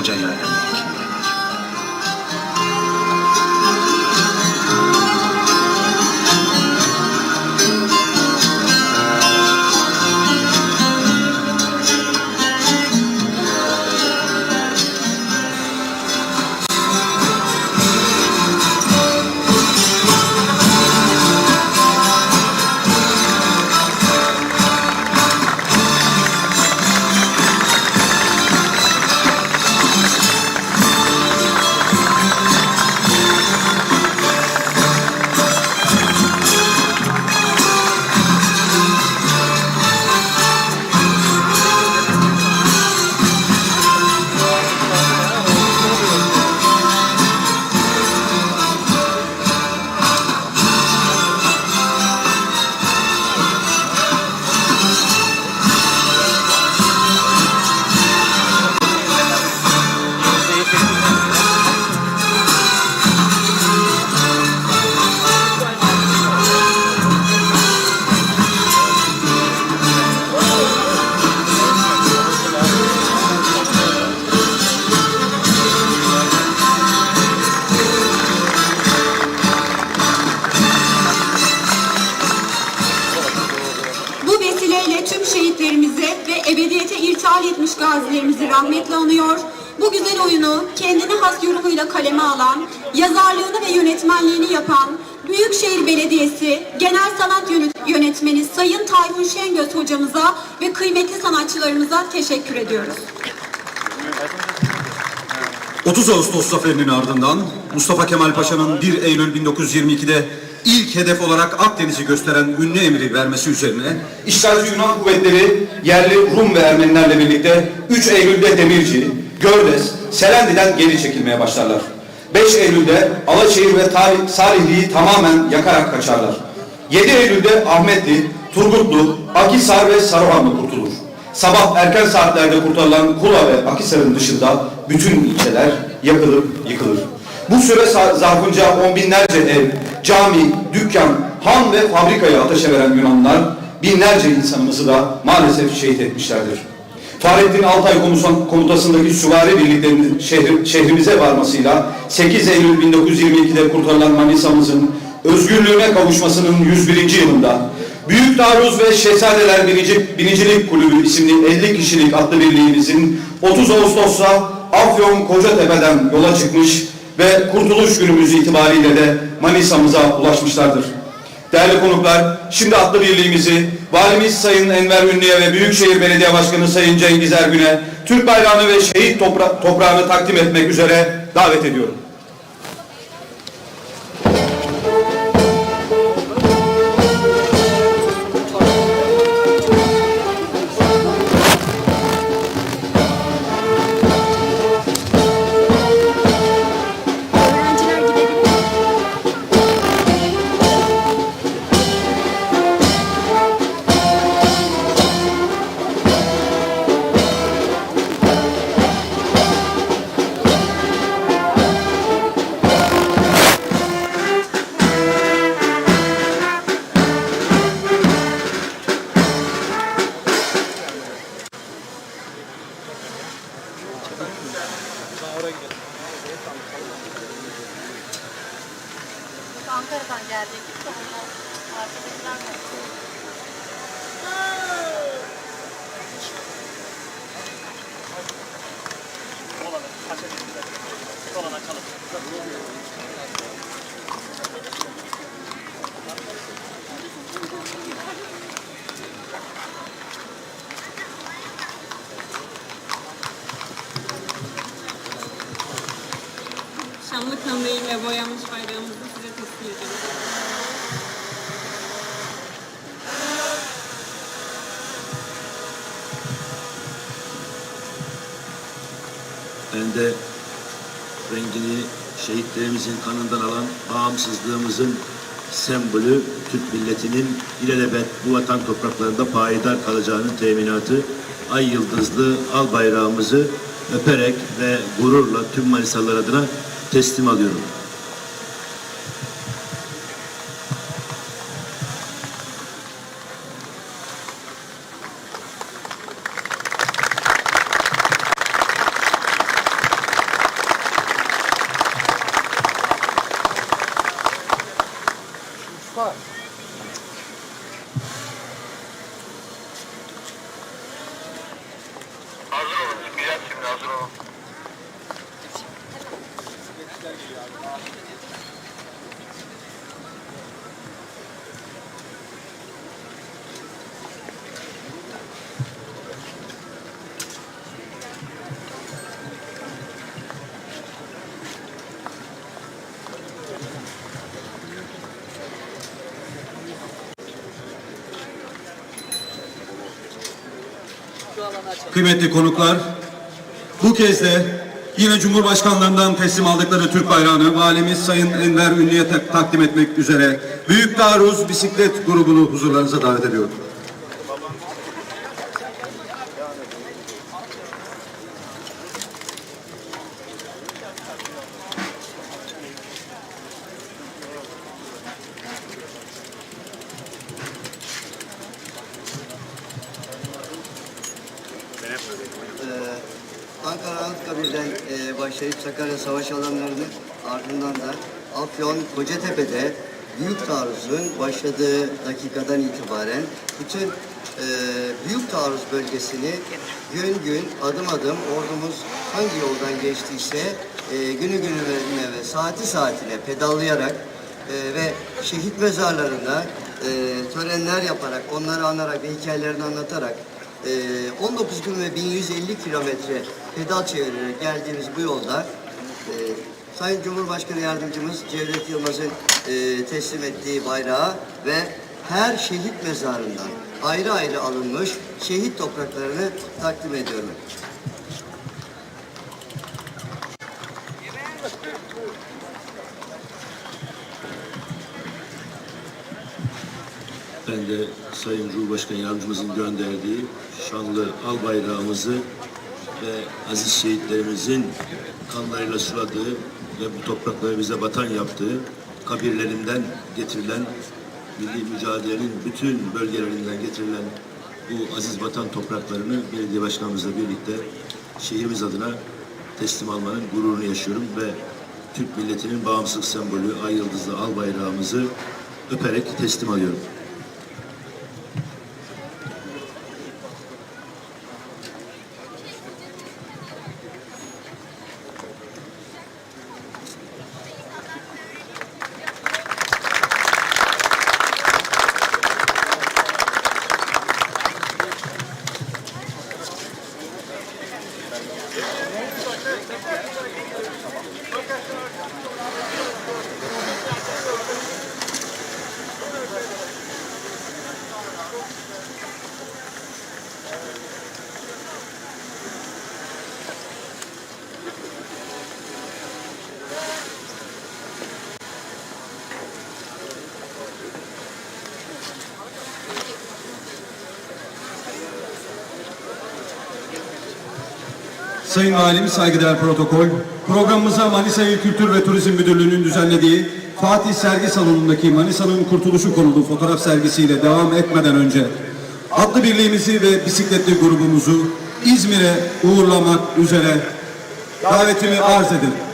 我叫你来 gazilerimizi rahmetle anıyor. Bu güzel oyunu kendine has yorumuyla kaleme alan, yazarlığını ve yönetmenliğini yapan Büyükşehir Belediyesi Genel Sanat Yönet- Yönetmeni Sayın Tayfun Şengöz hocamıza ve kıymetli sanatçılarımıza teşekkür ediyoruz. 30 Ağustos zaferinin ardından Mustafa Kemal Paşa'nın 1 Eylül 1922'de ilk hedef olarak Akdeniz'i gösteren ünlü emri vermesi üzerine işgalci Yunan kuvvetleri yerli Rum ve Ermenilerle birlikte 3 Eylül'de Demirci, Gördes, Selendi'den geri çekilmeye başlarlar. 5 Eylül'de Alaşehir ve Salihli'yi tamamen yakarak kaçarlar. 7 Eylül'de Ahmetli, Turgutlu, Akhisar ve Saruhanlı kurtulur. Sabah erken saatlerde kurtarılan Kula ve Akhisar'ın dışında bütün ilçeler yakılıp yıkılır. Bu süre zarfınca on binlerce ev, cami, dükkan, han ve fabrikayı ateşe veren Yunanlılar binlerce insanımızı da maalesef şehit etmişlerdir. Fahrettin Altay komutasındaki süvari birliklerinin şehri- şehrimize varmasıyla 8 Eylül 1922'de kurtarılan Manisa'mızın özgürlüğüne kavuşmasının 101. yılında Büyük Taarruz ve Şehzadeler Binici, Binicilik Kulübü isimli 50 kişilik atlı birliğimizin 30 Ağustos'ta Afyon Kocatepe'den yola çıkmış ve Kurtuluş Günümüz itibariyle de Manisa'mıza ulaşmışlardır. Değerli konuklar, şimdi atlı birliğimizi Valimiz Sayın Enver Ünlü'ye ve Büyükşehir Belediye Başkanı Sayın Cengiz Ergün'e Türk bayrağını ve şehit topra- toprağını takdim etmek üzere davet ediyorum. Şanlı kandiliyle boyanmış bayrağımızı size teslim ediyoruz. Ben de rengini şehitlerimizin kanından alan bağımsızlığımızın sembolü Türk milletinin ilelebet bu vatan topraklarında payidar kalacağının teminatı ay yıldızlı al bayrağımızı öperek ve gururla tüm Manisalılar adına teslim alıyorum. Of course. Kıymetli konuklar, bu kez de yine Cumhurbaşkanlarından teslim aldıkları Türk bayrağını valimiz Sayın Enver Ünlü'ye tak- takdim etmek üzere Büyük Taarruz Bisiklet grubunu huzurlarınıza davet ediyorum. Anıtkabir'den e, başlayıp Sakarya Savaş alanlarını ardından da Afyon Kocatepe'de Büyük Taarruz'un başladığı dakikadan itibaren bütün e, Büyük Taarruz bölgesini gün gün adım adım ordumuz hangi yoldan geçtiyse e, günü gününe ve saati saatine pedallayarak e, ve şehit mezarlarında e, törenler yaparak, onları anarak ve hikayelerini anlatarak e, 19 gün ve 1150 kilometre pedal çevirerek geldiğimiz bu yolda e, Sayın Cumhurbaşkanı Yardımcımız Cevdet Yılmaz'ın e, teslim ettiği bayrağı ve her şehit mezarından ayrı ayrı alınmış şehit topraklarını takdim ediyorum. Ben de Sayın Cumhurbaşkanı Yardımcımızın gönderdiği şanlı al bayrağımızı ve aziz şehitlerimizin kanlarıyla suladığı ve bu toprakları bize vatan yaptığı kabirlerinden getirilen milli mücadelenin bütün bölgelerinden getirilen bu aziz vatan topraklarını belediye başkanımızla birlikte şehrimiz adına teslim almanın gururunu yaşıyorum ve Türk milletinin bağımsızlık sembolü ay yıldızlı al bayrağımızı öperek teslim alıyorum. Sayın Valimiz saygıdeğer protokol, programımıza Manisa İl Kültür ve Turizm Müdürlüğü'nün düzenlediği Fatih Sergi Salonu'ndaki Manisa'nın kurtuluşu konulu fotoğraf sergisiyle devam etmeden önce atlı birliğimizi ve bisikletli grubumuzu İzmir'e uğurlamak üzere davetimi arz ederim.